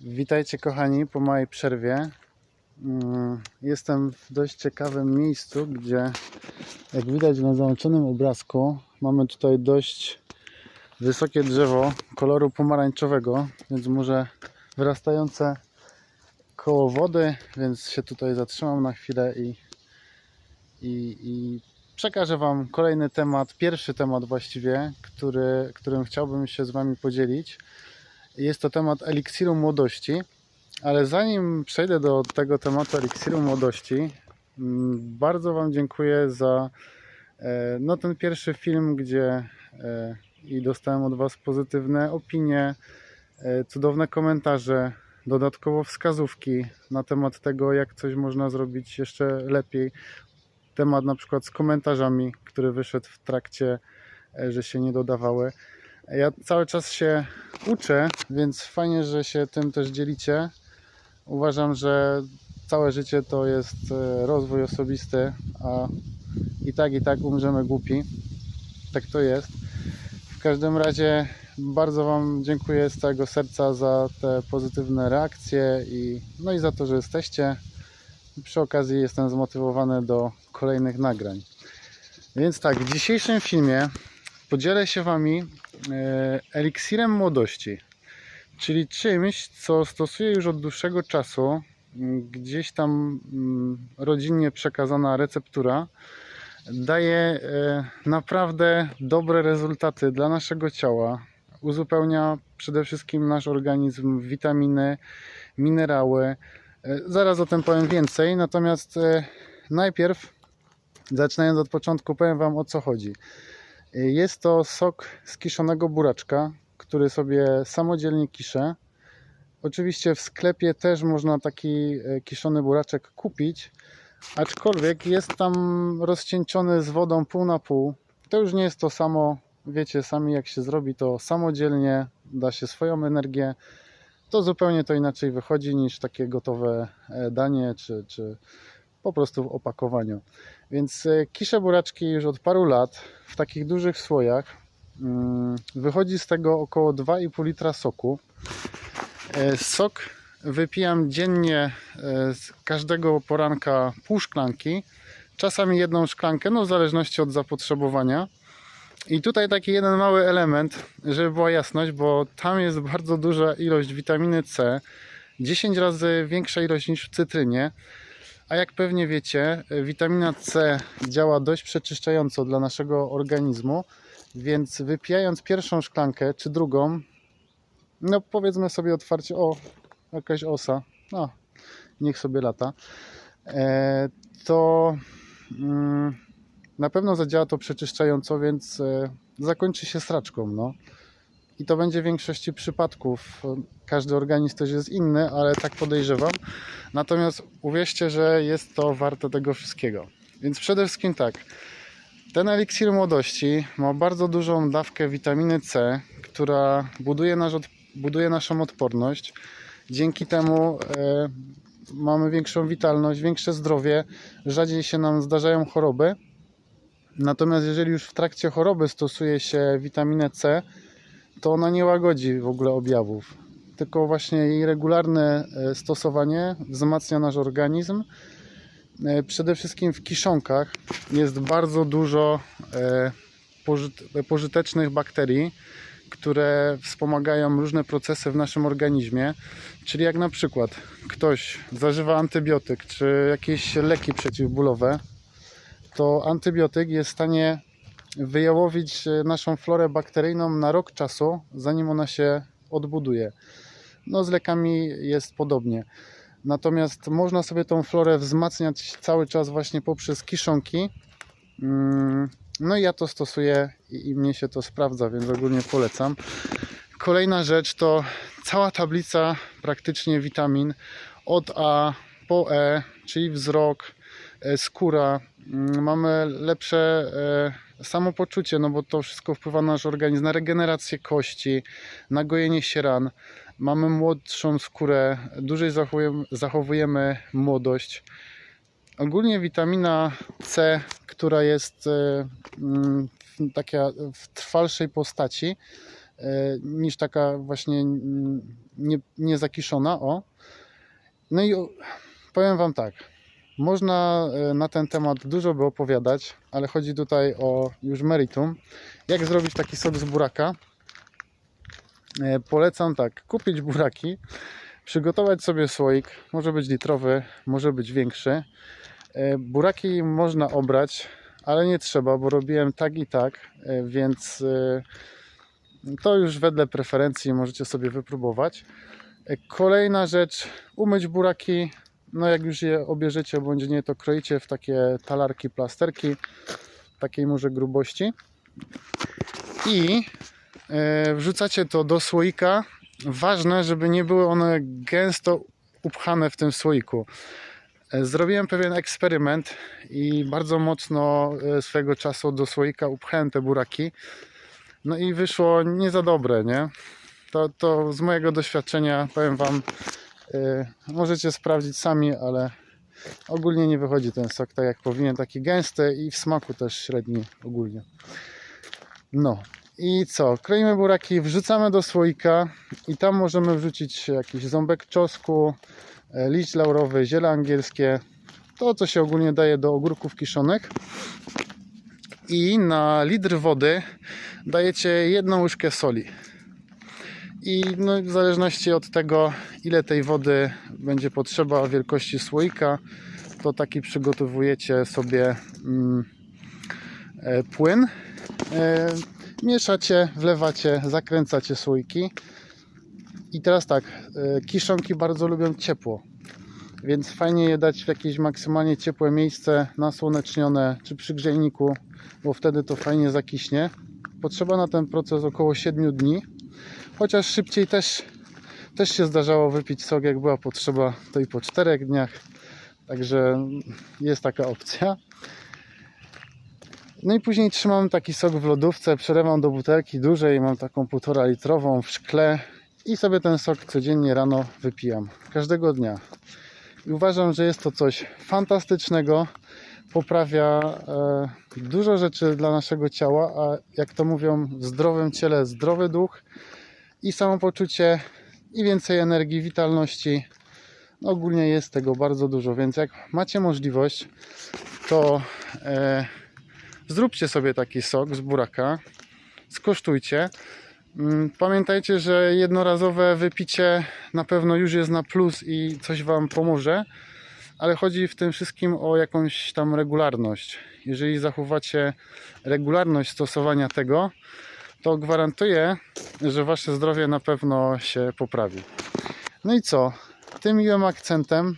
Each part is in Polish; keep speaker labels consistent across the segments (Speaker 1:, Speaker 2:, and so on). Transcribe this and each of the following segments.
Speaker 1: Witajcie kochani po małej przerwie. Mm, Jestem w dość ciekawym miejscu, gdzie jak widać na załączonym obrazku mamy tutaj dość wysokie drzewo koloru pomarańczowego, więc może wyrastające koło wody, więc się tutaj zatrzymam na chwilę i, i, i przekażę Wam kolejny temat, pierwszy temat właściwie, który, którym chciałbym się z Wami podzielić. Jest to temat eliksiru młodości, ale zanim przejdę do tego tematu eliksiru młodości, mm, bardzo Wam dziękuję za e, no, ten pierwszy film, gdzie e, i dostałem od Was pozytywne opinie, e, cudowne komentarze, dodatkowo wskazówki na temat tego, jak coś można zrobić jeszcze lepiej. Temat na przykład z komentarzami, który wyszedł w trakcie, że się nie dodawały. Ja cały czas się uczę, więc fajnie, że się tym też dzielicie. Uważam, że całe życie to jest e, rozwój osobisty, a i tak, i tak umrzemy głupi. Tak to jest. W każdym razie bardzo Wam dziękuję z całego serca za te pozytywne reakcje i, no i za to, że jesteście. Przy okazji jestem zmotywowany do kolejnych nagrań. Więc tak, w dzisiejszym filmie podzielę się Wami eliksirem młodości, czyli czymś, co stosuję już od dłuższego czasu. Gdzieś tam mm, rodzinnie przekazana receptura daje e, naprawdę dobre rezultaty dla naszego ciała. Uzupełnia przede wszystkim nasz organizm witaminy, minerały. E, Zaraz o tym powiem więcej, natomiast e, najpierw, zaczynając od początku, powiem Wam o co chodzi. Jest to sok z kiszonego buraczka, który sobie samodzielnie kiszę. Oczywiście w sklepie też można taki e, kiszony buraczek kupić, aczkolwiek jest tam rozcieńczony z wodą pół na pół. To już nie jest to samo, wiecie sami jak się zrobi to samodzielnie, da się swoją energię. To zupełnie to inaczej wychodzi niż takie gotowe e, danie, czy, czy po prostu w opakowaniu. Więc e, kiszę buraczki już od paru lat w takich dużych słojach. Mm, Wychodzi z tego około 2,5 litra soku. E, Sok wypijam dziennie e, z każdego poranka pół szklanki, czasami jedną szklankę, no w zależności od zapotrzebowania. I tutaj taki jeden mały element, żeby była jasność, bo tam jest bardzo duża ilość witaminy C, 10 razy większa ilość niż w cytrynie. A jak pewnie wiecie, witamina C działa dość przeczyszczająco dla naszego organizmu, więc wypijając pierwszą szklankę czy drugą, no powiedzmy sobie otwarcie, o, jakaś osa, no, niech sobie lata, e, to mm, na pewno zadziała to przeczyszczająco, więc e, zakończy się sraczką, no. I to będzie w większości przypadków. Każdy organizm też jest inny, ale tak podejrzewam. Natomiast uwierzcie, że jest to warte tego wszystkiego. Więc przede wszystkim tak. Ten eliksir młodości ma bardzo dużą dawkę witaminy C, która buduje, nasz, buduje naszą odporność. Dzięki temu e, mamy większą witalność, większe zdrowie, rzadziej się nam zdarzają choroby. Natomiast jeżeli już w trakcie choroby stosuje się witaminę C, to ona nie łagodzi w ogóle objawów. Tylko właśnie jej regularne e, stosowanie wzmacnia nasz organizm. E, Przede wszystkim w kiszonkach jest bardzo dużo e, pożyt- pożytecznych bakterii, które wspomagają różne procesy w naszym organizmie. Czyli jak na przykład ktoś zażywa antybiotyk czy jakieś leki przeciwbólowe, to antybiotyk jest w stanie wyjałowić e, naszą florę bakteryjną na rok czasu, zanim ona się odbuduje. No z lekami jest podobnie. Natomiast można sobie tą florę wzmacniać cały czas właśnie poprzez kiszonki. Mm, No i ja to stosuję i mnie się to sprawdza, więc ogólnie polecam. Kolejna rzecz to cała tablica praktycznie witamin od A po E, czyli wzrok, skóra. Mm, Mamy lepsze e, samopoczucie, no bo to wszystko wpływa na nasz organizm, na regenerację kości, na gojenie się ran. Mamy młodszą skórę, dłużej zachowujemy, młodość. Ogólnie witamina C, która jest e, mm, w- taka w trwalszej postaci, e, niż taka właśnie mm, nie, nie zakiszona. O. No i powiem Wam tak. Można e, na ten temat dużo by opowiadać, ale chodzi tutaj o już meritum. Jak zrobić taki sok z buraka? E, Polecam tak, kupić buraki, przygotować sobie słoik, może być litrowy, może być większy. E, Buraki można obrać, ale nie trzeba, bo robiłem tak i tak, więc to już wedle preferencji możecie sobie wypróbować. Kolejna rzecz, umyć buraki. No jak już je obierzecie bądź nie, to kroicie w takie talarki, plasterki takiej może grubości i e, wrzucacie to do słoika. Ważne, żeby nie były one gęsto upchane w tym słoiku. E, Zrobiłem pewien eksperyment i bardzo mocno e, swego czasu do słoika upchałem te buraki. No i wyszło nie za dobre, nie? To, to z mojego doświadczenia powiem Wam, możecie sprawdzić sami, ale ogólnie nie wychodzi ten sok tak jak powinien, taki gęsty i w smaku też średni ogólnie. No i co? Kroimy buraki, wrzucamy do słoika i tam możemy wrzucić jakiś ząbek czosnku, e, liść laurowy, ziele angielskie, to co się ogólnie daje do ogórków kiszonych. I na litr wody dajecie jedną łyżkę soli. I no, w zależności od tego, ile tej wody będzie potrzeba wielkości słoika, to taki przygotowujecie sobie mm, e, płyn. E, mieszacie, wlewacie, zakręcacie słoiki. I teraz tak, e, kiszonki bardzo lubią ciepło, więc fajnie je dać w jakieś maksymalnie ciepłe miejsce, nasłonecznione czy przy grzejniku, bo wtedy to fajnie zakiśnie. Potrzeba na ten proces około 7 dni, chociaż szybciej też, też się zdarzało wypić sok, jak była potrzeba, to i po 4 dniach. Także jest taka opcja. No i później trzymam taki sok w lodówce, przelewam do butelki dużej, mam taką półtora litrową w szkle i sobie ten sok codziennie rano wypijam. Każdego dnia. I uważam, że jest to coś fantastycznego. Poprawia e, dużo rzeczy dla naszego ciała, a jak to mówią, w zdrowym ciele zdrowy duch i samopoczucie i więcej energii, witalności. No, ogólnie jest tego bardzo dużo, więc jak macie możliwość, to e, zróbcie sobie taki sok z buraka, skosztujcie. Mm, Pamiętajcie, że jednorazowe wypicie na pewno już jest na plus i coś Wam pomoże, ale chodzi w tym wszystkim o jakąś tam regularność. Jeżeli zachowacie regularność stosowania tego, to gwarantuję, że Wasze zdrowie na pewno się poprawi. No i co? Tym miłym akcentem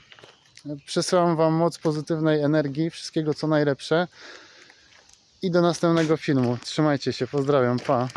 Speaker 1: przesyłam Wam moc pozytywnej energii, wszystkiego co najlepsze i do następnego filmu. Trzymajcie się, pozdrawiam, pa!